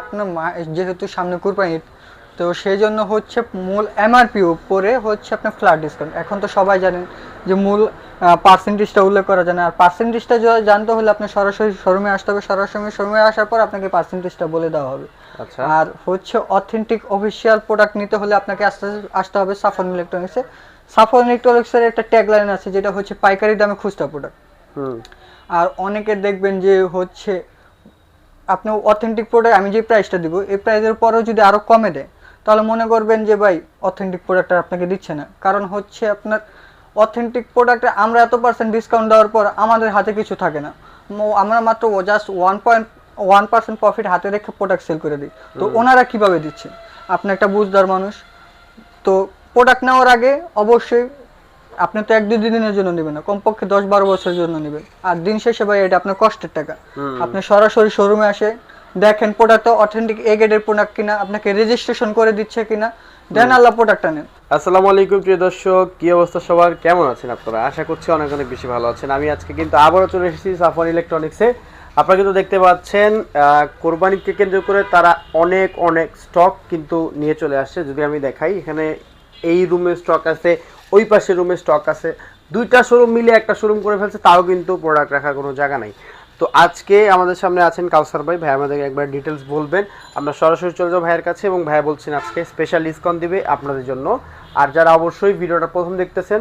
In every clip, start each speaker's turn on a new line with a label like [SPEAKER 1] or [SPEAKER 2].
[SPEAKER 1] আপনার মা যেহেতু সামনে কুরবানি তো সেই জন্য হচ্ছে মূল এমআরপি উপরে হচ্ছে আপনার ফ্ল্যাট ডিসকাউন্ট এখন তো সবাই জানেন যে মূল পার্সেন্টেজটা উল্লেখ করা যায় না। আর পার্সেন্টেজটা জানতে হলে আপনি সরাসরি শোরুমে আসতে হবে। সরাসরি শোরুমে আসার পর আপনাকে পার্সেন্টেজটা বলে দেওয়া হবে।
[SPEAKER 2] আচ্ছা।
[SPEAKER 1] আর হচ্ছে অথেন্টিক অফিসিয়াল প্রোডাক্ট নিতে হলে আপনাকে আসতে আসতে হবে সাফন ইলেকট্রনিক্সে সাফন ইলেকট্রনিক্সের একটা ট্যাগলাইন আছে যেটা হচ্ছে পাইকারি দামে খুচরা প্রোডাক্ট
[SPEAKER 2] হুম।
[SPEAKER 1] আর অনেকে দেখবেন যে হচ্ছে আপনি অথেন্টিক প্রোডাক্ট আমি যে প্রাইসটা দিব এই প্রাইসের পরেও যদি আরও কমে দেয় তাহলে মনে করবেন যে ভাই অথেন্টিক প্রোডাক্টটা আপনাকে দিচ্ছে না। কারণ হচ্ছে আপনার অথেন্টিক প্রোডাক্টে আমরা এত পার্সেন্ট ডিসকাউন্ট দেওয়ার পর আমাদের হাতে কিছু থাকে না। আমরা মাত্র just one point one percent profit হাতে রেখে প্রোডাক্ট সেল করে দিই। তো ওনারা কীভাবে দিচ্ছে? আপনি একটা বুঝদার মানুষ। তো প্রোডাক্ট নেওয়ার আগে অবশ্যই আপনি তো এক দুই দিনের জন্য নেবেন না কমপক্ষে দশ বারো বছরের জন্য নেবেন। আর দিন শেষে ভাই এটা আপনার কষ্টের টাকা। আপনি সরাসরি শোরুমে আসে দেখেন প্রোডাক্ট অথেন্টিক এ গ্রেডের প্রোডাক্ট কিনা আপনাকে রেজিস্ট্রেশন করে দিচ্ছে কিনা দেন আল্লাহ প্রোডাক্টটা নেন।
[SPEAKER 2] আসসালামু আলাইকুম প্রিয় দর্শক কি অবস্থা সবার? কেমন আছেন আপনারা? আশা করছি অনেক অনেক বেশি ভালো আছেন। আমি আজকে কিন্তু আবারও চলে এসেছি সাফার ইলেকট্রনিক্সে আপনারা কিন্তু দেখতে পাচ্ছেন কোরবানিকে কেন্দ্র করে তারা অনেক অনেক স্টক কিন্তু নিয়ে চলে আসছে। যদি আমি দেখাই এখানে এই রুমে স্টক আছে, ওই পাশে রুমে স্টক আছে। দুইটা শোরুম মিলে একটা শোরুম করে ফেলছে, তাও কিন্তু প্রোডাক্ট রাখার কোনো জায়গা নাই। তো আজকে আমাদের সামনে আছেন কাউসার ভাই। ভাই আমাদের একবার ডিটেলস বলবেন। আমরা সরাসরি চলে যাব ভাইয়ের কাছে এবং ভাই বলছেন আজকে স্পেশাল ডিসকাউন্ট দিবে আপনাদের জন্য। আর যারা অবশ্যই ভিডিওটা প্রথম দেখতেছেন,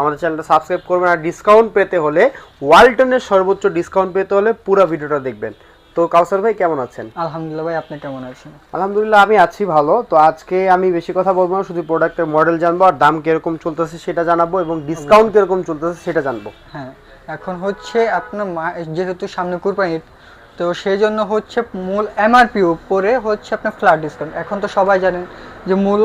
[SPEAKER 2] আমাদের চ্যানেলটা সাবস্ক্রাইব করবেন। আর ডিসকাউন্ট পেতে হলে ওয়ালটনের সর্বোচ্চ ডিসকাউন্ট পেতে হলে পুরো ভিডিওটা দেখবেন। তো কাউসার ভাই কেমন আছেন?
[SPEAKER 1] আলহামদুলিল্লাহ ভাই আপনি কেমন আছেন?
[SPEAKER 2] আলহামদুলিল্লাহ আমি আছি ভালো। তো আজকে আমি বেশি কথা বলব না শুধু প্রোডাক্টের মডেল জানব আর দাম কীরকম চলতেছে সেটা জানাব এবং ডিসকাউন্ট কীরকম চলতেছে সেটা জানব।
[SPEAKER 1] হ্যাঁ এখন হচ্ছে আপনার মা যেহেতু সামনে কুরবানি তো সেই জন্য হচ্ছে মূল এমআরপি উপরে হচ্ছে আপনার ফ্ল্যাট ডিসকাউন্ট এখন তো সবাই জানেন যে মূল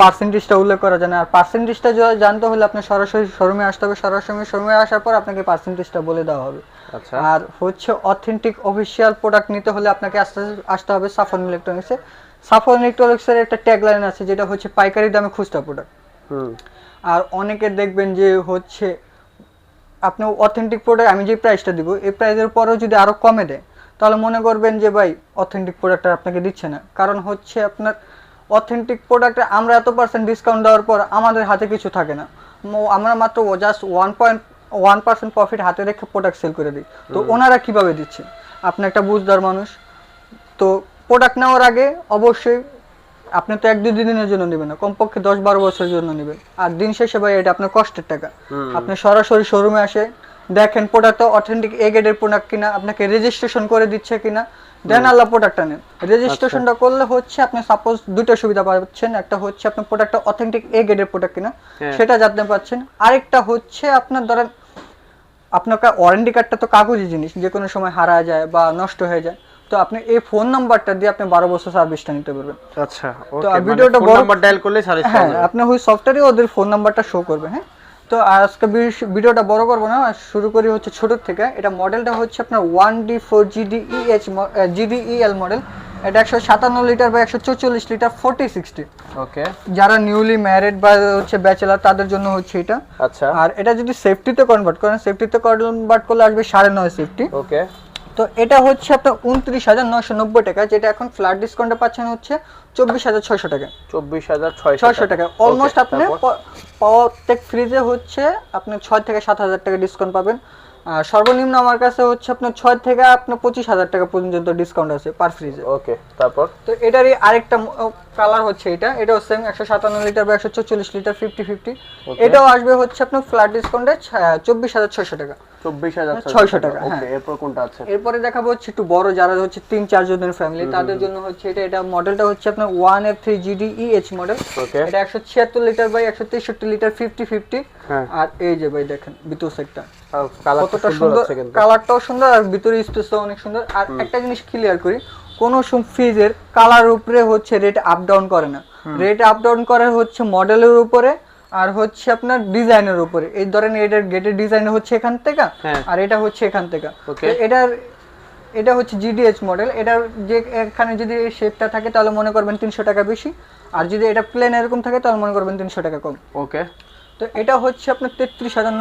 [SPEAKER 1] পার্সেন্টেজটা উল্লেখ করা যায় না। আর পার্সেন্টেজটা জানতে হলে আপনার সরাসরি শোরুমে আসতে হবে। সরাসরি শোরুমে আসার পর আপনাকে পার্সেন্টেজটা বলে দেওয়া হবে। আর হচ্ছে অথেন্টিক অফিসিয়াল প্রোডাক্ট নিতে হলে আপনাকে আসতে আসতে হবে সাফন ইলেকট্রনিক্সে সাফন ইলেকট্রনিক্সের একটা ট্যাগলাইন আছে যেটা হচ্ছে পাইকারি দামে খুচরা প্রোডাক্ট
[SPEAKER 2] হুম।
[SPEAKER 1] আর অনেকে দেখবেন যে হচ্ছে আপনি অথেন্টিক প্রোডাক্ট আমি যে প্রাইসটা দিব এই প্রাইসের পরেও যদি আরও কমে দেয় তাহলে মনে করবেন যে ভাই অথেন্টিক প্রোডাক্টটা আপনাকে দিচ্ছে না। কারণ হচ্ছে আপনার অথেন্টিক প্রোডাক্টে আমরা এত পার্সেন্ট ডিসকাউন্ট দেওয়ার পর আমাদের হাতে কিছু থাকে না। আমরা মাত্র just one point one percent profit হাতে রেখে প্রোডাক্ট সেল করে দিই। তো ওনারা কীভাবে দিচ্ছে আপনি একটা বুঝদার মানুষ। তো প্রোডাক্ট নেওয়ার আগে অবশ্যই আপনি তো এক দুই দিনের জন্য নেবেন না কমপক্ষে দশ বারো বছরের জন্য নেবেন। আর দিন শেষে ভাই এটা আপনার কষ্টের টাকা। আপনি সরাসরি শোরুমে আসে দেখেন প্রোডাক্ট অথেন্টিক এ গ্রেডের প্রোডাক্ট কিনা আপনাকে রেজিস্ট্রেশন করে দিচ্ছে কিনা দেন আল্লাহ প্রোডাক্টটা নেন। রেজিস্ট্রেশনটা করলে হচ্ছে আপনি সাপোজ দুটো সুবিধা পাচ্ছেন। একটা হচ্ছে আপনার প্রোডাক্টটা অথেন্টিক এ গ্রেডের প্রোডাক্ট কিনা
[SPEAKER 2] হ্যাঁ।
[SPEAKER 1] সেটা জানতে পাচ্ছেন। আরেকটা হচ্ছে আপনার ধরেন আপনার ওয়ারেন্টি কার্ডটা তো কাগজি জিনিস যে কোনো সময় হারা যায় বা নষ্ট হয়ে যায়। তো আপনি এই ফোন নাম্বারটা দিয়ে আপনি বারো বছর সার্ভিসটা নিতে পারবেন।
[SPEAKER 2] আচ্ছা ওকে
[SPEAKER 1] ভিডিওটা
[SPEAKER 2] ভিডিওটা
[SPEAKER 1] বড়-
[SPEAKER 2] নাম্বার ডায়াল করলে সার্ভিস
[SPEAKER 1] হ্যাঁ আপনি ওই সফটওয়্যারে ওদের ফোন নাম্বারটা শো করবে হ্যাঁ? তো আজকে ভিডিওটা বড় করব না শুরু করি হচ্ছে ছোট থেকে। এটা মডেলটা হচ্ছে আপনার one D four GD GDEL model এটা একশো সাতান্ন লিটার বা একশো চৌচল্লিশ লিটার ফোর্টি সিক্সটি
[SPEAKER 2] ওকে
[SPEAKER 1] যারা নিউলি ম্যারিড বা হচ্ছে ব্যাচেলার তাদের জন্য হচ্ছে এটা।
[SPEAKER 2] আচ্ছা।
[SPEAKER 1] আর এটা যদি সেফটিতে কনভার্ট করেন সেফটিতে কনভার্ট করলে আসবে সাড়ে নয় সেফটি
[SPEAKER 2] ওকে
[SPEAKER 1] তো এটা হচ্ছে আপনার উনত্রিশ হাজার নয়শো নব্বই টাকা যেটা এখন ফ্ল্যাট ডিসকাউন্টে পাচ্ছেন হচ্ছে চব্বিশ হাজার ছয়শো টাকা।
[SPEAKER 2] চব্বিশ হাজার ছয়শো
[SPEAKER 1] টাকা। অলমোস্ট আপনি প্রত্যেক ফ্রিজে হচ্ছে আপনি ছয় থেকে সাত হাজার টাকা ডিসকাউন্ট পাবেন। সর্বনিম্ন আমার কাছে হচ্ছে আপনার ছয় থেকে আপনার পঁচিশ হাজার টাকা পর্যন্ত ডিসকাউন্ট আছে পার ফ্রিজে
[SPEAKER 2] ওকে তারপর?
[SPEAKER 1] তো এটারই আরেকটা কালার হচ্ছে এটা। এটাও সেম একশো সাতান্ন লিটার বা একশো চল্লিশ লিটার ফিফটি ফিফটি এটাও আসবে হচ্ছে আপনার ফ্ল্যাট ডিসকাউন্টে চব্বিশ হাজার ছয়শো টাকা।
[SPEAKER 2] চব্বিশ হাজার
[SPEAKER 1] ছয়শো টাকা, হ্যাঁ।
[SPEAKER 2] এরপর কোনটা আছে?
[SPEAKER 1] এরপরে দেখাবো হচ্ছে একটু বড় যারা হচ্ছে তিন চার জনের ফ্যামিলি তাদের জন্য হচ্ছে এটা এটা মডেলটা হচ্ছে আপনার one F three GD EH model এটা একশো ছিয়াত্তর লিটার বাই একশো তেষট্টি লিটার ফিফটি ফিফটি আর এই যে ভাই দেখেন ভিতর সেটটা কতটা
[SPEAKER 2] সুন্দর
[SPEAKER 1] কালারটাও সুন্দর আর ভিতরে স্পেসও অনেক সুন্দর। আর একটা জিনিস ক্লিয়ার করি কোন ফ্রিজের কালার উপরে হচ্ছে রেট আপ ডাউন করে না। রেট আপ ডাউন করে হচ্ছে মডেলের উপরে আর হচ্ছে আপনার ডিজাইনের উপরে। এই ধরেন এটার গেটের ডিজাইন হচ্ছে এখান থেকে
[SPEAKER 2] হ্যাঁ।
[SPEAKER 1] আর এটা হচ্ছে এখান থেকে। এটার এটা হচ্ছে জিডিএইচ মডেল এটার যে এখানে যদি শেপটা থাকে তাহলে মনে করবেন তিনশো টাকা বেশি। আর যদি এটা প্লেন এরকম থাকে তাহলে মনে করবেন তিনশো টাকা কম।
[SPEAKER 2] ওকে
[SPEAKER 1] তো এটা হচ্ছে আপনার তেত্রিশ হাজার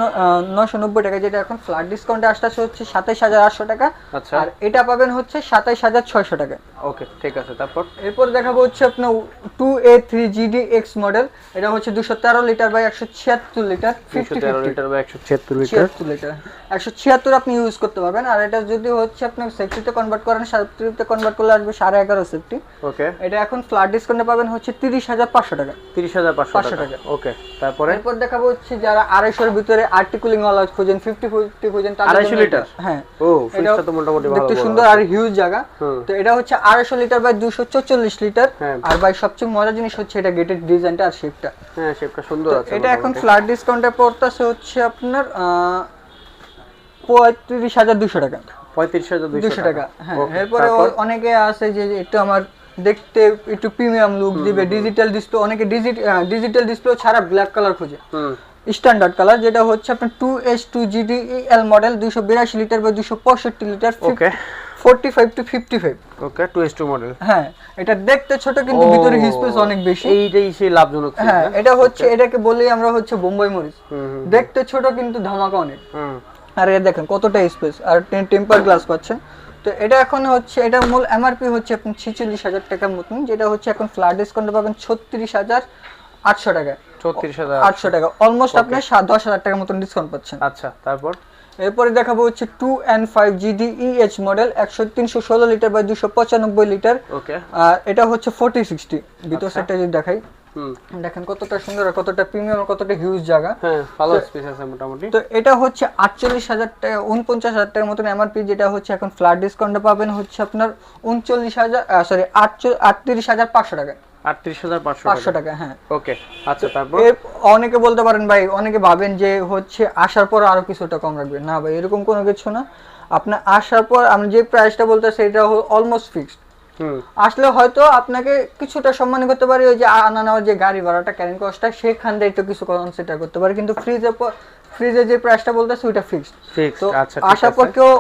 [SPEAKER 1] নশো নব্বই টাকা যেটা এখন ফ্ল্যাট ডিসকাউন্টে আসতেছে হচ্ছে সাতাইশ হাজার আটশো টাকা।
[SPEAKER 2] আচ্ছা।
[SPEAKER 1] আর এটা পাবেন হচ্ছে সাতাইশ হাজার ছয়শো টাকা।
[SPEAKER 2] ওকে ঠিক আছে তারপর?
[SPEAKER 1] এরপর দেখাবো হচ্ছে আপনার two A three GD X model এটা হচ্ছে দুশো তেরো লিটার বাই একশো ছিয়াত্তর লিটার ফিফটি
[SPEAKER 2] লিটার বা একশো ছিয়াত্তর লিটার
[SPEAKER 1] লিটার একশো ছিয়াত্তর আপনি ইউজ করতে পারবেন আর এটা যদি হচ্ছে আপনি সেফটিতে কনভার্ট করেন সেফটিতে কনভার্ট করলে আসবে সাড়ে এগারো সেফটি
[SPEAKER 2] ওকে।
[SPEAKER 1] এটা এখন ফ্ল্যাট ডিসকাউন্টে পাবেন হচ্ছে তিরিশ হাজার পাঁচশো টাকা।
[SPEAKER 2] তিরিশ হাজার পাঁচশো টাকা।
[SPEAKER 1] টাকা।
[SPEAKER 2] ওকে তারপরে?
[SPEAKER 1] এরপর দেখাবো হচ্ছে যারা আড়াইশোর ভিতরে আর্টিকুলিং ওয়ালা খুঁজেন ফিফটি ফিফটি খুঁজেন তাদের
[SPEAKER 2] 250
[SPEAKER 1] জন্য
[SPEAKER 2] লিটার?
[SPEAKER 1] হ্যাঁ।
[SPEAKER 2] ও ফ্রিজটা তো মোটামুটি
[SPEAKER 1] দেখতে সুন্দর আর হিউজ জায়গা। তো এটা হচ্ছে আড়াইশো লিটার বাই দুশো চল্লিশ লিটার। আর বাই সবচেয়ে মজার জিনিস হচ্ছে এটা গেটের ডিজাইনটা আর শেপটা
[SPEAKER 2] হ্যাঁ শেপটা সুন্দর আছে
[SPEAKER 1] এটা এখন। ফ্ল্যাট ডিসকাউন্টে পড়তেছে হচ্ছে আপনার পঁয়ত্রিশ হাজার দুশো টাকা।
[SPEAKER 2] পঁয়ত্রিশ হাজার
[SPEAKER 1] দুশো টাকা হ্যাঁ। এরপরে অনেকে আছে যে একটু আমার দেখতে একটু প্রিমিয়াম লুক দিবে ডিজিটাল ডিসপ্লে অনেকে ডিজিটাল ডিসপ্লে ছাড়া ব্ল্যাক কালার খোঁজে। স্ট্যান্ডার্ড কালার যেটা হচ্ছে আপনার two S two GD L model দুশো বিরাশি লিটার বা দুশো পঁয়ষট্টি litre
[SPEAKER 2] okay
[SPEAKER 1] forty five to fifty five
[SPEAKER 2] okay two S two model
[SPEAKER 1] হ্যাঁ এটা দেখতে ছোট কিন্তু ভিতরে স্পেস অনেক বেশি।
[SPEAKER 2] এইটাই সেই লাভজনক
[SPEAKER 1] হ্যাঁ এটা হচ্ছে এটাকে বলেই আমরা হচ্ছে বোম্বাই মরিচ। দেখতে ছোট কিন্তু ধামাকা অনেক। আর এ দেখেন কতটা স্পেস আর টেম্পার গ্লাস পাচ্ছেন। তো এটা এখন হচ্ছে এটা মূল এমআরপি হচ্ছে আপনি ছিচল্লিশ হাজার টাকার মতন যেটা হচ্ছে এখন ফ্ল্যাট ডিসকাউন্টে পাবেন ছত্রিশ হাজার আটশো টাকা।
[SPEAKER 2] ছত্রিশ হাজার
[SPEAKER 1] আটশো টাকা। অলমোস্ট আপনি সাত দশ হাজার টাকার মতন ডিসকাউন্ট পাচ্ছেন।
[SPEAKER 2] আচ্ছা তারপর?
[SPEAKER 1] এরপরে দেখাবো হচ্ছে two and five GD EH model একশো তিনশো ষোলো লিটার বা দুশো পঁচানব্বই লিটার
[SPEAKER 2] ওকে
[SPEAKER 1] আর এটা হচ্ছে ফোর্টি সিক্সটি ভিতর
[SPEAKER 2] আচ্ছা।
[SPEAKER 1] সাইডটা যদি দেখাই। দেখেন কতটা সুন্দর আর কতটা প্রিমিয়াম কতটা হিউজ জায়গা।
[SPEAKER 2] হ্যাঁ ভালো স্পেস আছে মোটামুটি।
[SPEAKER 1] তো এটা হচ্ছে আটচল্লিশ হাজার টাকা উনপঞ্চাশ হাজার টাকার মতন এমআরপি যেটা হচ্ছে এখন ফ্ল্যাট ডিসকাউন্টে পাবেন হচ্ছে আপনার উনচল্লিশ হাজার সরি টাকা।
[SPEAKER 2] আটত্রিশ হাজার পাঁচশো টাকা।
[SPEAKER 1] টাকা হ্যাঁ।
[SPEAKER 2] ওকে আচ্ছা তারপর?
[SPEAKER 1] অনেকে বলতে পারেন ভাই অনেকে ভাবেন যে হচ্ছে আসার পর আরও কিছুটা কম রাখবেন না ভাই এরকম কোনো কিছু না। আপনার আসার পর আমি যে প্রাইসটা বলতেছি এটা অলমোস্ট ফিক্সড আসলে হয়তো আপনাকে কিছুটা সম্মান করতে পারি ওই যে আনা নেওয়ার যে গাড়ি ভাড়াটা ক্যারিং কস্টটা সেখান থেকে একটু কিছু কনসিডার করতে পারি। কিন্তু ফ্রিজের পর ফ্রিজে যে প্রাইসটা বলতেছে ওইটা ফিক্সড
[SPEAKER 2] আচ্ছা ঠিক
[SPEAKER 1] আসার পর কেউ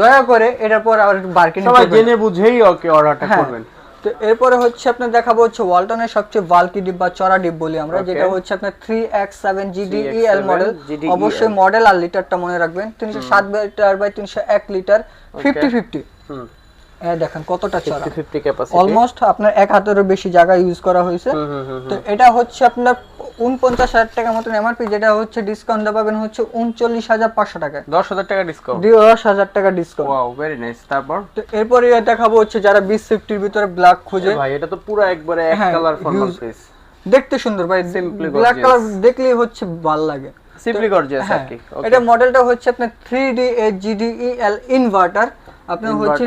[SPEAKER 1] দয়া করে এটার পর আবার বার্কিং
[SPEAKER 2] সবাই জেনে বুঝেই ওকে অর্ডারটা
[SPEAKER 1] হ্যাঁ।
[SPEAKER 2] করবেন।
[SPEAKER 1] তো এরপরে হচ্ছে আপনার দেখাবো হচ্ছে ওয়ালটনের সবচেয়ে বাল্কি ডিপ বা চড়া ডিপ বলি আমরা যেটা হচ্ছে আপনার three X seven GD L model অবশ্যই মডেল আর লিটারটা মনে রাখবেন। তিনশো সাত লিটার বাই তিনশো এক লিটার ফিফটি ফিফটি দেখেন কতটা চড়া
[SPEAKER 2] ক্যাপাসিটি
[SPEAKER 1] অলমোস্ট আপনার এক হাতেরও বেশি জায়গা ইউজ করা হয়েছে। তো এটা হচ্ছে আপনার উনপঞ্চাশ হাজার টাকার মতন এমআরপি যেটা হচ্ছে ডিসকাউন্ট পাবেন হচ্ছে উনচল্লিশ হাজার পাঁচশো টাকা
[SPEAKER 2] দশ হাজার টাকা ডিসকাউন্ট
[SPEAKER 1] দশ হাজার টাকা ডিসকাউন্ট
[SPEAKER 2] ওয়াও ভেরি নাইস তারপর?
[SPEAKER 1] তো এরপরে দেখাবো হচ্ছে যারা বিশ ফিফটির ভিতরে ব্ল্যাক খুঁজে।
[SPEAKER 2] ভাই এটা তো পুরো একবারে এক
[SPEAKER 1] হ্যাঁ,
[SPEAKER 2] কালার ফর্মাল পিস
[SPEAKER 1] দেখতে সুন্দর ভাই। ব্ল্যাক. কালার দেখলেই হচ্ছে ভালো লাগে।
[SPEAKER 2] সিম্পলি গর্জিয়াস আর
[SPEAKER 1] হ্যাঁ
[SPEAKER 2] কি
[SPEAKER 1] এটা মডেলটা হচ্ছে আপনার three D eight GDE L inverter আপনার হচ্ছে।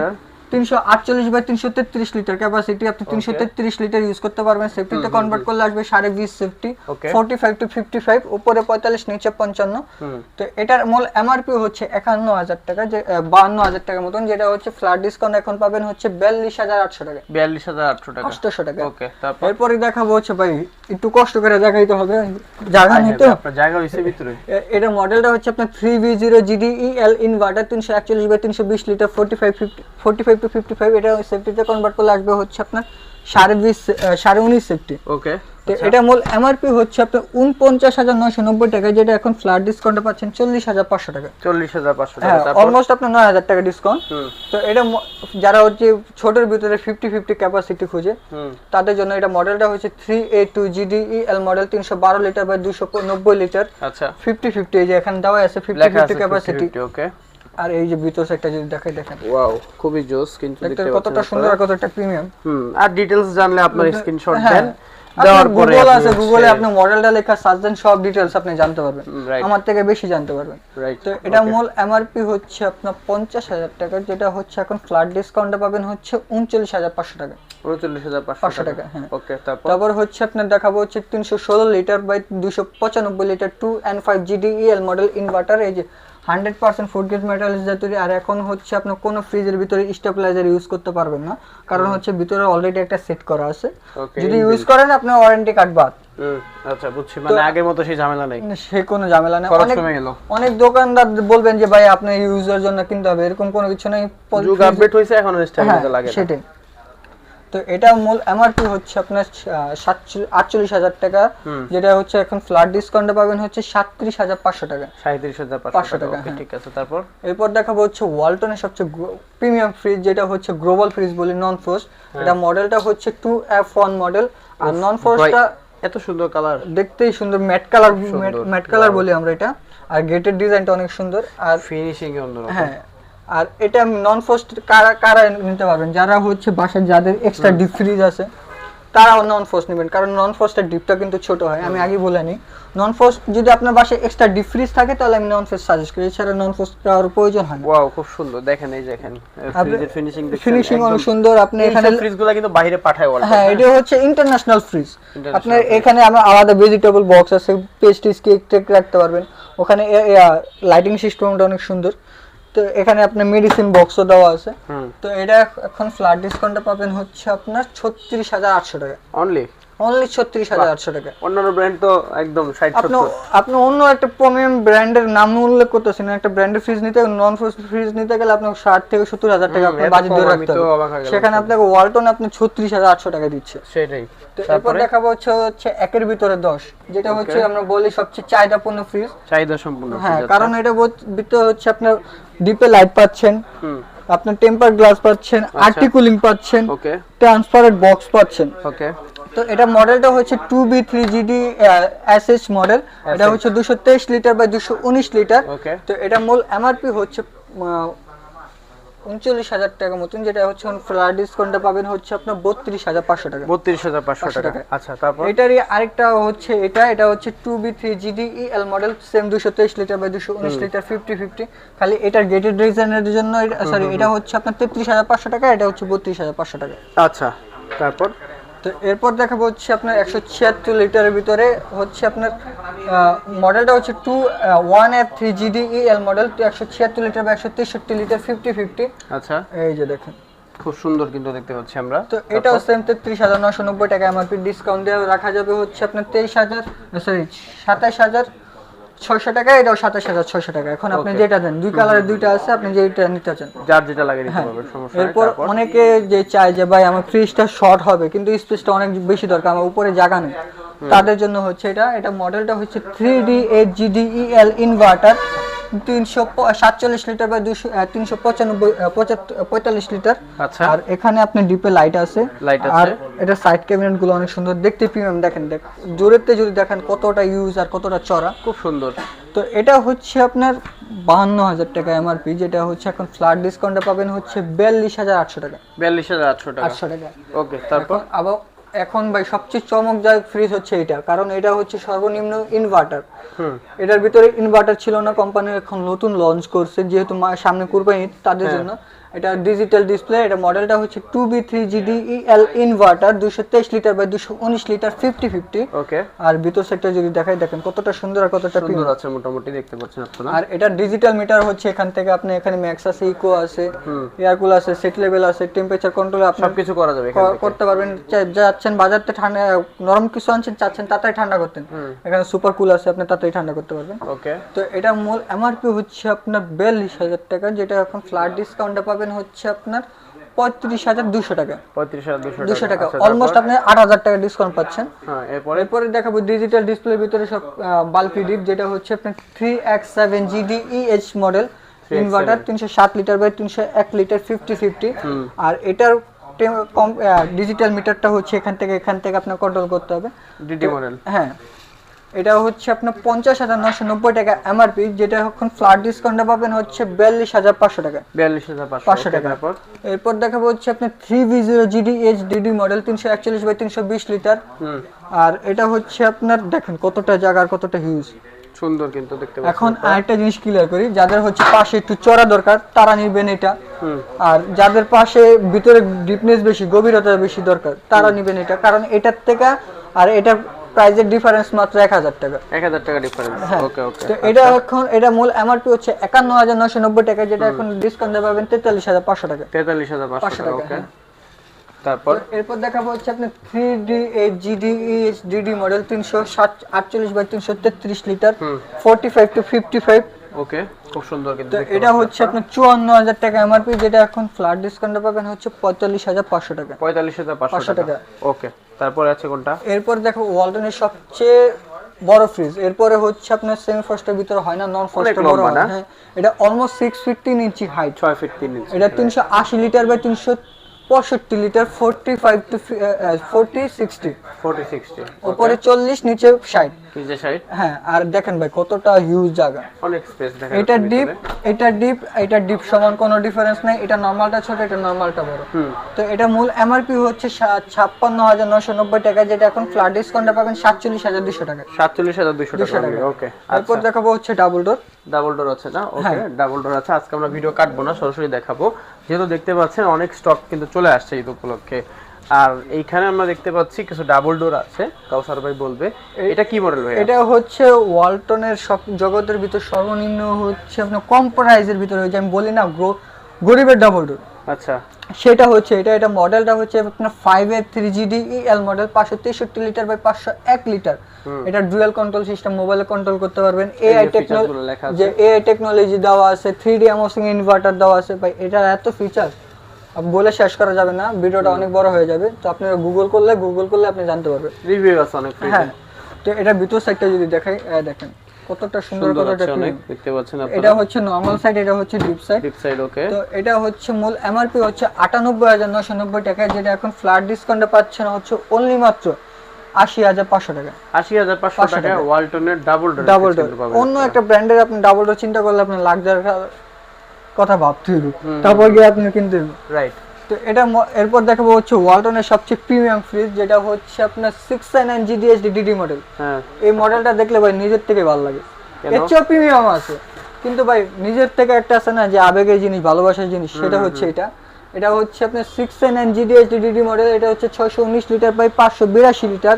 [SPEAKER 1] তিনশো আটচল্লিশ বাই তিনশো তেত্রিশ লিটার ক্যাপাসিটি আপনি তিনশো তেত্রিশ লিটার ইউজ করতে পারবেন। সেফটিতে কনভার্ট করলে আসবে সাড়ে বিশ safety. Forty five to fifty five উপরে পঁয়তাল্লিশ নিচে পঞ্চান্ন। তো এটার মূল এমআরপি হচ্ছে একান্ন হাজার টাকা যে বাহান্ন হাজার টাকার মতন যেটা হচ্ছে ফ্ল্যাট ডিসকাউন্ট এখন পাবেন হচ্ছে বিয়াল্লিশ হাজার আটশো টাকা।
[SPEAKER 2] বিয়াল্লিশ হাজার আটশো টাকা।
[SPEAKER 1] আটশোশো টাকা।
[SPEAKER 2] ওকে তারপর?
[SPEAKER 1] এরপরে দেখাবো হচ্ছে ভাই একটু কষ্ট করে দেখাইতে হবে। জায়গা নেই তো?
[SPEAKER 2] জায়গা হয়েছে ভিতরে।
[SPEAKER 1] এ- এটার মডেলটা হচ্ছে আপনার three B zero GDE L inverter তিনশো একচল্লিশ বাই তিনশো বিশ litre forty five fifty forty five to fifty five এটা সেফটিতে কনভার্ট করলে আসবে হচ্ছে আপনার সাড়ে বিশ সাড়ে উনিশ সেফটি
[SPEAKER 2] ওকে
[SPEAKER 1] তো এটা মূল এমআরপি হচ্ছে আপনার উনপঞ্চাশ হাজার নয়শো নব্বই টাকা যেটা এখন ফ্ল্যাট ডিসকাউন্টে পাচ্ছেন চল্লিশ হাজার পাঁচশো টাকা।
[SPEAKER 2] চল্লিশ হাজার পাঁচশো টাকা
[SPEAKER 1] হ্যাঁ অলমোস্ট আপনার নয় হাজার টাকা ডিসকাউন্ট তো এটা যারা হচ্ছে ছোটোর ভিতরে ফিফটি ফিফটি ক্যাপাসিটি খুঁজে তাদের জন্য এটা মডেলটা হচ্ছে three A two GDE L model তিনশো বারো লিটার বাই দুশো নব্বই লিটার।
[SPEAKER 2] আচ্ছা।
[SPEAKER 1] ফিফটি ফিফটি এই যে এখানে দেওয়া আছে ফিফটি ফিফটি ক্যাপাসিটি
[SPEAKER 2] ওকে
[SPEAKER 1] আর এই যে ভিতর একটা যদি দেখাই দেখেন।
[SPEAKER 2] ওয়াও খুবই জোস কিন্তু
[SPEAKER 1] দেখতে কতটা সুন্দর। কতটা প্রিমিয়াম
[SPEAKER 2] হুম আর ডিটেইলস জানলে আপনার স্ক্রিনশট
[SPEAKER 1] হ্যাঁ।
[SPEAKER 2] দেন দেওয়ার পরে
[SPEAKER 1] গুগল আছে গুগলে আপনি মডেলটা লেখা সার্চ দেন সব ডিটেলস আপনি জানতে পারবেন। আমার থেকে বেশি জানতে পারবেন।
[SPEAKER 2] রাইট
[SPEAKER 1] তো এটা মূল এমআরপি হচ্ছে আপনার পঞ্চাশ হাজার টাকা যেটা হচ্ছে এখন ফ্ল্যাট ডিসকাউন্টে পাবেন হচ্ছে উনচল্লিশ হাজার পাঁচশো টাকা।
[SPEAKER 2] উনচল্লিশ হাজার
[SPEAKER 1] পাঁচশো
[SPEAKER 2] পাঁচশো
[SPEAKER 1] টাকা,
[SPEAKER 2] টাকা
[SPEAKER 1] হ্যাঁ।
[SPEAKER 2] ওকে তারপর?
[SPEAKER 1] তারপর হচ্ছে আপনার দেখাবো হচ্ছে তিনশো ষোলো লিটার বাই দুশো পঁচানব্বই litre two and five GDL model inverter এই যে hundred percent food grade metal তৈরি আর এখন হচ্ছে আপনার কোনো ফ্রিজের ভিতরে স্টেবিলাইজার ইউজ করতে পারবেন না। কারণ হচ্ছে ভিতরে অলরেডি একটা সেট করা আছে। যদি ইউজ করেন আপনার ওয়ারেন্টি কার্ড বাদ।
[SPEAKER 2] আচ্ছা বুঝছি। মানে আগের মতো সেই ঝামেলা নেই।
[SPEAKER 1] সে কোনো ঝামেলা নেই। অনেক
[SPEAKER 2] কমে গেল।
[SPEAKER 1] অনেক দোকানদার বলবেন যে ভাই আপনার ইউজের জন্য কিনতে হবে। এরকম কোনো কিছু নেই।
[SPEAKER 2] যুগ আপডেট হয়েছে এখন স্টাইল
[SPEAKER 1] হ্যাঁ
[SPEAKER 2] লাগে
[SPEAKER 1] সেটাই। তো এটা মূল এমআরপি হচ্ছে আপনার আটচল্লিশ হাজার টাকা যেটা হচ্ছে এখন ফ্ল্যাট ডিসকাউন্টে পাবেন হচ্ছে সাতত্রিশ হাজার পাঁচশো টাকা।
[SPEAKER 2] সাঁত্রিশ হাজার পাঁচশো
[SPEAKER 1] টাকা,
[SPEAKER 2] ওকে
[SPEAKER 1] হ্যাঁ।
[SPEAKER 2] ঠিক আছে তারপর?
[SPEAKER 1] এরপর দেখাবো হচ্ছে ওয়ালটনের সবচেয়ে প্রিমিয়াম ফ্রিজ যেটা হচ্ছে গ্লোবাল ফ্রিজ বলি নন ফ্রোস্ট এটা মডেলটা হচ্ছে টু এফ ওয়ান মডেল আর নন ফ্রোস্টটা
[SPEAKER 2] এত সুন্দর কালার
[SPEAKER 1] দেখতেই সুন্দর ম্যাট কালার ম্যাট কালার বলি আমরা এটা। আর গেটের ডিজাইনটা অনেক সুন্দর আর
[SPEAKER 2] ফিনিশিং অন্যরকম।
[SPEAKER 1] হ্যাঁ আর এটা নন ফ্রোস্ট কারা কারা নিতে পারবেন? যারা হচ্ছে বাসায় যাদের এক্সট্রা ডিপ ফ্রিজ আছে তারাও নন ফ্রোস্ট নেবেন। কারণ নন ফ্রোস্টের ডিপটা কিন্তু ছোট হয়। আমি আগে বলে নিই। নন ফ্রোস্ট যদি আপনার বাসায় এক্সট্রা ডিপ ফ্রিজ থাকে তাহলে আমি নন ফ্রোস্ট সাজেস্ট করি। এছাড়া নন ফ্রোস্ট আর প্রয়োজন হয়
[SPEAKER 2] ওয়াও খুব সুন্দর। দেখেন এই দেখেন ফ্রিজের ফিনিশিং
[SPEAKER 1] ফিনিশিং অনেক সুন্দর। আপনি এখানে
[SPEAKER 2] ফ্রিজগুলো কিন্তু বাইরে পাঠায় ওয়াল
[SPEAKER 1] হ্যাঁ এটা হচ্ছে ইন্টারন্যাশনাল ফ্রিজ আপনার এখানে আমার আলাদা ভেজিটেবল বক্স আছে। পেস্ট্রিজ কেক টেক রাখতে পারবেন। ওখানে লাইটিং সিস্টেমটা অনেক সুন্দর। তো এখানে আপনার মেডিসিন বক্সও দেওয়া আছে। তো এটা এখন ফ্ল্যাট ডিসকাউন্টটা পাবেন হচ্ছে আপনার ছত্রিশ হাজার আটশো টাকা।
[SPEAKER 2] অনলি
[SPEAKER 1] অনলি ছত্রিশ হাজার আটশো টাকা।
[SPEAKER 2] অন্যান্য ব্র্যান্ড তো একদম ষাট
[SPEAKER 1] আপনি আপনি অন্য একটা প্রিমিয়াম ব্র্যান্ডের নাম উল্লেখ করতেছেন একটা ব্র্যান্ডের ফ্রিজ নিতে নন ফ্রিজ নিতে গেলে আপনার ষাট থেকে সত্তর হাজার টাকা বাজেট ধরে
[SPEAKER 2] আমি
[SPEAKER 1] রাখতে হবে। সেখানে আপনাকে ওয়ালটন আপনি ছত্রিশ হাজার আটশো টাকা দিচ্ছে।
[SPEAKER 2] সেটাই।
[SPEAKER 1] তো এরপর
[SPEAKER 2] তারপরে?
[SPEAKER 1] দেখাবো হচ্ছে হচ্ছে একের ভিতরে দশ যেটা হচ্ছে আমরা বলি সবচেয়ে চাহিদাপূর্ণ ফ্রিজ
[SPEAKER 2] চাহিদা সম্পূর্ণ
[SPEAKER 1] হ্যাঁ কারণ
[SPEAKER 2] আচ্ছা।
[SPEAKER 1] এটা ভিতরে হচ্ছে আপনার ডিপে লাইট পাচ্ছেন
[SPEAKER 2] হুম।
[SPEAKER 1] আপনার টেম্পার গ্লাস পাচ্ছেন আরটি কুলিং পাচ্ছেন
[SPEAKER 2] ওকে
[SPEAKER 1] ট্রান্সপারেন্ট বক্স পাচ্ছেন।
[SPEAKER 2] ওকে
[SPEAKER 1] তো এটা মডেলটা হচ্ছে two B three GD SS model এটা হচ্ছে দুশো তেইশ লিটার বা দুশো উনিশ লিটার তো এটা মূল এমআরপি হচ্ছে উনচল্লিশ হাজার টাকা মতন যেটা হচ্ছে ফ্ল্যাট ডিসকাউন্টে পাবেন হচ্ছে আপনার বত্রিশ হাজার পাঁচশো টাকা।
[SPEAKER 2] বত্রিশ হাজার পাঁচশো টাকা। আচ্ছা তারপর?
[SPEAKER 1] এটারই আরেকটা হচ্ছে এটা এটা হচ্ছে two B three GD L model same দুশো তেইশ লিটার বা দুশো উনিশ লিটার ফিফটি ফিফটি খালি এটার গেটেড ডিজাইনের জন্য সরি এটা হচ্ছে আপনার তেত্রিশ হাজার পাঁচশো টাকা এটা হচ্ছে বত্রিশ হাজার পাঁচশো টাকা।
[SPEAKER 2] আচ্ছা তারপর?
[SPEAKER 1] তো এরপর দেখাবো হচ্ছে আপনার একশো ছিয়াত্তর লিটারের ভিতরে হচ্ছে আপনার মডেলটা হচ্ছে two one F three GD L model একশো ছিয়াত্তর লিটার বা একশো তেষট্টি লিটার ফিফটি ফিফটি
[SPEAKER 2] আচ্ছা।
[SPEAKER 1] এই যে দেখেন।
[SPEAKER 2] খুব সুন্দর কিন্তু দেখতে পাচ্ছি আমরা।
[SPEAKER 1] তো এটাও সেম তেত্রিশ হাজার নশো নব্বই টাকা এমআরপি ডিসকাউন্ট দেওয়া রাখা যাবে হচ্ছে আপনার তেইশ হাজার সরি সাতাশ হাজার। ছয়শো টাকা এটাও সাতাশ হাজার ছয়শো টাকা। এখন আপনি যেটা দেন দুই কালারের দুইটা আছে আপনি যেটা নিতে চান।
[SPEAKER 2] যার যেটা লাগে
[SPEAKER 1] হ্যাঁ। এরপর অনেকে যে চায় যে ভাই আমার ফ্রিজটা শর্ট হবে কিন্তু স্পেসটা অনেক বেশি দরকার আমার উপরে জায়গা নেই। তাদের জন্য হচ্ছে এটা এটা মডেলটা হচ্ছে three D eight GD EL inverter তিনশো সাতচল্লিশ লিটার বা দুশো তিনশো পঁচানব্বই পঁয়তাল্লিশ লিটার।
[SPEAKER 2] আচ্ছা।
[SPEAKER 1] আর এখানে আপনি ডিপে লাইট আছে। আর এটা সাইড ক্যাবিনেটগুলো অনেক সুন্দর। দেখতে প্রিমিয়াম দেখেন দেখ জোরেতে যদি দেখেন কতটা ইউজ আর কতটা চড়া।
[SPEAKER 2] খুব সুন্দর।
[SPEAKER 1] তো এটা হচ্ছে আপনার বাহান্ন হাজার টাকা এমআরপি যেটা হচ্ছে এখন ফ্ল্যাট ডিসকাউন্টে পাবেন হচ্ছে বিয়াল্লিশ হাজার আটশো টাকা।
[SPEAKER 2] বিয়াল্লিশ হাজার আটশো টাকা।
[SPEAKER 1] আটশো টাকা।
[SPEAKER 2] ওকে তারপর?
[SPEAKER 1] আবার এখন ভাই সবচেয়ে চমকদায়ক ফ্রিজ হচ্ছে এটা। কারণ এটা হচ্ছে সর্বনিম্ন ইনভার্টার এটার ভিতরে ইনভার্টার ছিল না কোম্পানি এখন নতুন লঞ্চ করছে যেহেতু সামনে কুরবানি তাদের
[SPEAKER 2] হ্যাঁ।
[SPEAKER 1] জন্য। এটা ডিজিটাল ডিসপ্লে এটা মডেলটা হচ্ছে two B three GD L inverter দুশো তেইশ লিটার বাই দুশো উনিশ লিটার ফিফটি ফিফটি
[SPEAKER 2] ওকে
[SPEAKER 1] আর ভিতর সেক্টর যদি দেখাই দেখেন কতটা সুন্দর আর কতটা
[SPEAKER 2] সুন্দর আছে মোটামুটি দেখতে পাচ্ছেন আপনারা।
[SPEAKER 1] আর এটা ডিজিটাল মিটার হচ্ছে এখান থেকে আপনি এখানে ম্যাক্স আছে ইকো আছে। এয়ার কুল আছে সেট লেভেল আছে টেম্পারেচার কন্ট্রোল আপনি
[SPEAKER 2] সবকিছু করা যাবে এখান
[SPEAKER 1] করতে পারবেন। যাচ্ছেন বাজারতে ঠান্ডা নরম কিছু আনছেন চাচ্ছেন তাড়াতাড়ি ঠান্ডা করতেন। এখানে সুপার কুল আছে আপনি তাড়াতাড়ি ঠান্ডা করতে পারবেন।
[SPEAKER 2] ওকে
[SPEAKER 1] তো এটা মূল এমআরপি হচ্ছে আপনার বিয়াল্লিশ হাজার টাকা যেটা এখন ফ্ল্যাট ডিসকাউন্টে পাবেন। হচ্ছে আপনার পঁয়ত্রিশ হাজার দুশো টাকা।
[SPEAKER 2] পঁয়ত্রিশ হাজার দুশো
[SPEAKER 1] টাকা।
[SPEAKER 2] আচ্ছা,
[SPEAKER 1] অলমোস্ট আপনি আট হাজার টাকা ডিসকাউন্ট পাচ্ছেন।
[SPEAKER 2] হ্যাঁ এরপরে?
[SPEAKER 1] দেখাবো ডিজিটাল ডিসপ্লের ভিতরে সব বাল্কি ডিপ যেটা হচ্ছে আপনার three X seven GD EH model inverter তিনশো সাত লিটার বাই তিনশো এক লিটার ফিফটি ফিফটি আর এটার ডিজিটাল মিটারটা হচ্ছে এখান থেকে এখান থেকে আপনার কন্ট্রোল করতে হবে।
[SPEAKER 2] ডিডি মডেল
[SPEAKER 1] হ্যাঁ। এটা হচ্ছে আপনার পঞ্চাশ হাজার নশো নব্বই টাকা এমআরপি যেটা এখন ফ্ল্যাট ডিসকাউন্টে পাবেন হচ্ছে বিয়াল্লিশ হাজার পাঁচশো টাকা।
[SPEAKER 2] বিয়াল্লিশ হাজার পাঁচশো
[SPEAKER 1] টাকা। এরপর দেখাবো হচ্ছে আপনার three V zero GD H DD model তিনশো একচল্লিশ বাই তিনশো বিশ লিটার আর এটা হচ্ছে আপনার দেখেন কতটা জায়গা আর কতটা হিউজ।
[SPEAKER 2] সুন্দর কিন্তু দেখতে
[SPEAKER 1] এখন আরেকটা জিনিস ক্লিয়ার করি যাদের হচ্ছে পাশে একটু চড়া দরকার তারা নিবেন এটা।
[SPEAKER 2] হুম।
[SPEAKER 1] আর যাদের পাশে ভিতরে ডিপনেস বেশি গভীরতা বেশি দরকার তারা নিবেন এটা। কারণ এটার থেকে আর এটার প্রাইজের ডিফারেন্স মাত্র এক হাজার টাকা।
[SPEAKER 2] এক হাজার টাকা ডিফারেন্স ওকে ওকে
[SPEAKER 1] তো এটা এখন এটা মূল এমআরপি হচ্ছে একান্ন হাজার নশো নব্বই টাকা যেটা এখন ডিসকাউন্ট পাবেন তেতাল্লিশ হাজার পাঁচশো টাকা।
[SPEAKER 2] তেতাল্লিশ হাজার পাঁচশো
[SPEAKER 1] পাঁচশো
[SPEAKER 2] টাকা
[SPEAKER 1] টাকা,
[SPEAKER 2] ওকে
[SPEAKER 1] হ্যাঁ।
[SPEAKER 2] তারপর?
[SPEAKER 1] এরপর দেখাবো হচ্ছে আপনি three D eight GD DD model তিনশো সাত আটচল্লিশ বাই তিনশো তেত্রিশ litre forty five to fifty five
[SPEAKER 2] okay খুব সুন্দর কিন্তু
[SPEAKER 1] এটা হচ্ছে
[SPEAKER 2] আপনারা।
[SPEAKER 1] চুয়ান্ন হাজার টাকা এমআরপি যেটা এখন ফ্ল্যাট ডিসকাউন্টে পাবেন হচ্ছে পঁয়তাল্লিশ হাজার পাঁচশো টাকা।
[SPEAKER 2] পঁয়তাল্লিশ হাজার পাঁচশো
[SPEAKER 1] 500
[SPEAKER 2] টাকা।
[SPEAKER 1] টাকা।
[SPEAKER 2] ওকে তারপরে আছে কোনটা?
[SPEAKER 1] এরপর দেখো ওয়ালটনের সবচেয়ে বড় ফ্রিজ এরপরে হচ্ছে আপনার সেমি ফার্স্টের ভিতরে হয় না নন ফার্স্টের বড় হয়? হ্যাঁ এটা অলমোস্ট সিক্স ফিট তিন ইঞ্চি হাইট
[SPEAKER 2] ছয় ফিট তিন ইঞ্চি
[SPEAKER 1] এটা তিনশো আশি লিটার বা তিনশো পঁয়ষট্টি litre forty five to forty sixty
[SPEAKER 2] forty sixty
[SPEAKER 1] উপরে চল্লিশ নিচে ষাট।
[SPEAKER 2] নিচে সাইড
[SPEAKER 1] হ্যাঁ আর দেখেন ভাই কতটা হিউজ জায়গা।
[SPEAKER 2] অনেক স্পেস দেখা
[SPEAKER 1] এটা ডিপ। এটা ডিপ এটা ডিপ সমান কোনো ডিফারেন্স নাই। এটা নর্মালটা ছোট এটা নর্মালটা বড়। তো এটা মূল এমআরপি হচ্ছে ছাপ্পান্ন হাজার নশো নব্বই টাকা যেটা এখন ফ্ল্যাট ডিসকাউন্টে পাবেন সাতচল্লিশ হাজার দুশো টাকা
[SPEAKER 2] সাতচল্লিশ হাজার দুশো টাকা। ওকে
[SPEAKER 1] তারপর দেখাবো হচ্ছে ডাবল ডোর
[SPEAKER 2] ডাবল ডোর আছে না? ওকে। ডাবল ডোর আছে। আজকে আমরা ভিডিও কাটবো না সরাসরি দেখাবো। যেহেতু দেখতে পাচ্ছেন অনেক স্টক কিন্তু চলে আসছে ঈদ উপলক্ষে। আর এইখানে আমরা দেখতে পাচ্ছি কিছু ডাবল ডোর আছে। কাউসার ভাই বলবে। এটা কি মডেল ভাই
[SPEAKER 1] এটা হচ্ছে ওয়ালটনের সব জগতের ভিতর সর্বনিম্ন হচ্ছে আপনার কম প্রাইজের ভিতরে আমি বলি না গরিবের ডাবল ডোর
[SPEAKER 2] আচ্ছা।
[SPEAKER 1] সেটা হচ্ছে এটা এটা মডেলটা হচ্ছে আপনার ফাইভ এর থ্রি জিডি এল মডেল পাঁচশো তেষট্টি লিটার বাই পাঁচশো এক লিটার এটা ডুয়েল কন্ট্রোল সিস্টেম মোবাইলে কন্ট্রোল করতে পারবেন। এআই টেকনোলজি যে এআই টেকনোলজি দেওয়া আছে থ্রি ডি অ্যামোসিং ইনভার্টার দেওয়া আছে। ভাই এটার এত ফিচার বলে শেষ করা যাবে না ভিডিওটা অনেক বড় হয়ে যাবে তো আপনারা গুগল করলে গুগল করলে আপনি জানতে পারবেন।
[SPEAKER 2] রিভিউ আছে অনেক
[SPEAKER 1] হ্যাঁ তো এটা ভিতর সাইডটা যদি দেখাই দেখেন কতটা সুন্দর কতটা
[SPEAKER 2] অনেক দেখতে পাচ্ছেন আপনারা।
[SPEAKER 1] এটা হচ্ছে নর্মাল সাইড এটা হচ্ছে deep side
[SPEAKER 2] deep side okay
[SPEAKER 1] তো এটা হচ্ছে মূল এমআরপি হচ্ছে আটানব্বই হাজার নশো নব্বই টাকা যেটা এখন ফ্ল্যাট ডিসকাউন্টে পাচ্ছেন হচ্ছে অনলি মাত্র আশি হাজার পাঁচশো টাকা।
[SPEAKER 2] আশি হাজার পাঁচশো টাকা। ওয়ালটনের ডাবল ডোর
[SPEAKER 1] ডাবল ডোর অন্য একটা ব্র্যান্ডের আপনি ডাবল ডোর চিন্তা করলে আপনি লাখ কথা ভাবতে হবে। তারপর গিয়ে আপনি কিনতে
[SPEAKER 2] রাইট
[SPEAKER 1] তো এটা এরপর দেখাবো হচ্ছে ওয়ালটনের সবচেয়ে প্রিমিয়াম ফ্রিজ যেটা হচ্ছে আপনার six nine GDSD DD model
[SPEAKER 2] হ্যাঁ।
[SPEAKER 1] এই মডেলটা দেখলে ভাই নিজের থেকে ভালো লাগে? এর চেয়েও প্রিমিয়াম আছে। কিন্তু ভাই নিজের থেকে একটা আছে না যে আবেগের জিনিস ভালোবাসার জিনিস সেটা হচ্ছে এটা। এটা হচ্ছে আপনার six nine GDS DD model এটা হচ্ছে ছয়শো উনিশ লিটার বাই পাঁচশো বিরাশি লিটার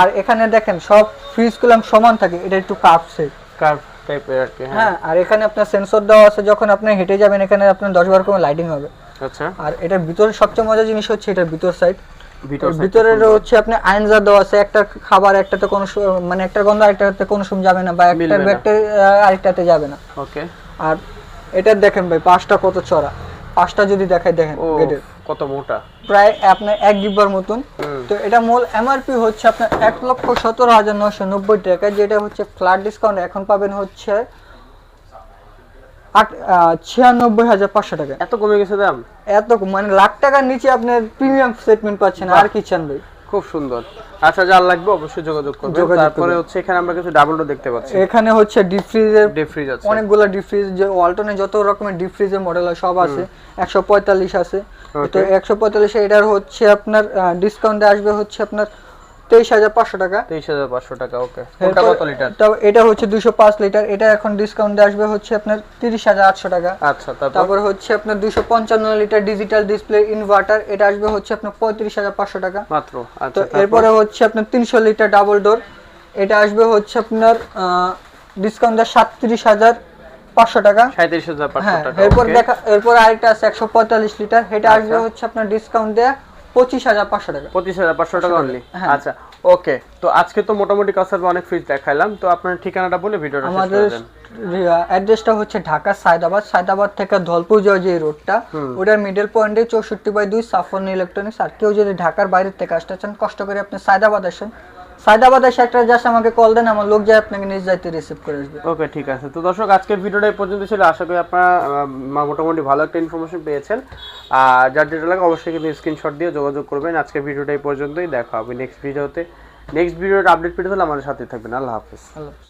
[SPEAKER 1] আর এখানে দেখেন সব ফ্রিজ গুলাম সমান থাকে এটা একটু কাপ সেট
[SPEAKER 2] কার্ভ টাইপের আর কি হ্যাঁ।
[SPEAKER 1] হ্যাঁ আর এখানে আপনার সেন্সর দেওয়া আছে যখন আপনি হেঁটে যাবেন এখানে আপনার দশ বার করে লাইটিং হবে।
[SPEAKER 2] আচ্ছা।
[SPEAKER 1] আর এটার ভিতরে সবচেয়ে মজার জিনিস হচ্ছে এটার ভিতর সাইড
[SPEAKER 2] ভিতর
[SPEAKER 1] হচ্ছে আপনি আয়নজার দেওয়া আছে একটা খাবার একটাতে কোনো মানে একটা গন্ধ আরেকটাতে কোনো সময় যাবে না বা একটা ব্যাকটেরিয়া আরেকটাতে যাবে না।
[SPEAKER 2] ওকে
[SPEAKER 1] আর এটা দেখেন ভাই পাঁচটা কত চড়া। পাঁচটা যদি দেখাই দেখেন গেটের
[SPEAKER 2] কত মোটা।
[SPEAKER 1] প্রায় আপনার এক ডিব্বার মতন। তো এটা মূল এমআরপি হচ্ছে আপনার এক লক্ষ সতেরো হাজার নশো নব্বই টাকা যেটা হচ্ছে ফ্ল্যাট ডিসকাউন্ট এখন পাবেন হচ্ছে আট ছিয়ানব্বই হাজার পাঁচশো টাকা।
[SPEAKER 2] এত কমে গেছে দাম?
[SPEAKER 1] এত মানে লাখ টাকার নিচে আপনার প্রিমিয়াম সেটমেন্ট পাচ্ছেন আর কি চান ভাই?
[SPEAKER 2] খুব সুন্দর। আচ্ছা যার লাগবে অবশ্যই যোগাযোগ করবেন। তারপরে হচ্ছে এখানে আমরা কিছু ডাবল ডোর দেখতে পাচ্ছি।
[SPEAKER 1] এখানে হচ্ছে ডিপ ফ্রিজের
[SPEAKER 2] ডিপ ফ্রিজ আছে।
[SPEAKER 1] অনেকগুলো ডিপ ফ্রিজ যে ওয়ালটনে যত রকমের ডিপ ফ্রিজের মডেল সব আছে। একশো পঁয়তাল্লিশ আছে। তো একশো পঁয়তাল্লিশে এটার হচ্ছে আপনার ডিসকাউন্টে আসবে হচ্ছে আপনার তেইশ হাজার পাঁচশো টাকা।
[SPEAKER 2] তেইশ হাজার পাঁচশো টাকা ওকে। কোনটা কত লিটার?
[SPEAKER 1] এটা হচ্ছে দুশো পাঁচ লিটার। এটা এখন ডিসকাউন্টে আসবে হচ্ছে আপনার তিরিশ হাজার আটশো টাকা।
[SPEAKER 2] আচ্ছা তারপর?
[SPEAKER 1] তারপর হচ্ছে আপনার দুশো পঞ্চান্ন লিটার ডিজিটাল ডিসপ্লে ইনভার্টার এটা আসবে হচ্ছে আপনার পঁয়ত্রিশ হাজার পাঁচশো টাকা।
[SPEAKER 2] মাত্র?
[SPEAKER 1] তো
[SPEAKER 2] আচ্ছা
[SPEAKER 1] এরপরে হচ্ছে আপনার তিনশো লিটার ডাবল ডোর এটা আসবে হচ্ছে আপনার ডিসকাউন্টে সাতত্রিশ হাজার পাঁচশো টাকা।
[SPEAKER 2] সাঁত্রিশ হাজার
[SPEAKER 1] হ্যাঁ এরপর দেখা এরপর আরেকটা আছে একশো পঁয়তাল্লিশ লিটার। এটা আসবে
[SPEAKER 2] আচ্ছা।
[SPEAKER 1] হচ্ছে আপনার ডিসকাউন্ট দেয়া পঁচিশ হাজার পাঁচশো টাকা।
[SPEAKER 2] পঁচিশ হাজার পাঁচশো টাকা অনলি
[SPEAKER 1] হ্যাঁ।
[SPEAKER 2] আচ্ছা ওকে তো আজকে তো মোটামুটি কাসার অনেক ফ্রিজ দেখাইলাম তো আপনার ঠিকানাটা বলে ভিডিওটা
[SPEAKER 1] আমাদের অ্যাড্রেসটা হচ্ছে ঢাকা সায়দাবাদ। সায়দাবাদ থেকে ধলপুর যাওয়া যে রোডটা ওটার মিডল পয়েন্টে চৌষট্টি বাই দুই সাফন ইলেকট্রনিক্স আর কেউ যদি ঢাকার বাইরে থেকে আসতে চান কষ্ট করে আপনি সায়দাবাদ আসেন। সায়দাবাদ এসে একটা জাস্ট আমাকে কল দেন আমার লোক যায় আপনাকে নিজ দায়িত্বে রিসিভ করে আসবে।
[SPEAKER 2] ওকে ঠিক আছে। তো দর্শক আজকের ভিডিওটা এই পর্যন্ত ছিল। আশা করি আপনারা মোটামুটি ভালো একটা ইনফরমেশন পেয়েছেন। আর যার যেটা লাগে অবশ্যই কিন্তু স্ক্রিনশট দিয়ে যোগাযোগ করবেন। আজকের ভিডিওটা এই পর্যন্তই। দেখা হবে নেক্সট ভিডিওতে নেক্সট ভিডিওর আপডেট পেতে হলে আমাদের সাথে থাকবেন। আল্লাহ হাফিজ।
[SPEAKER 1] আল্লাহ হাফেজ।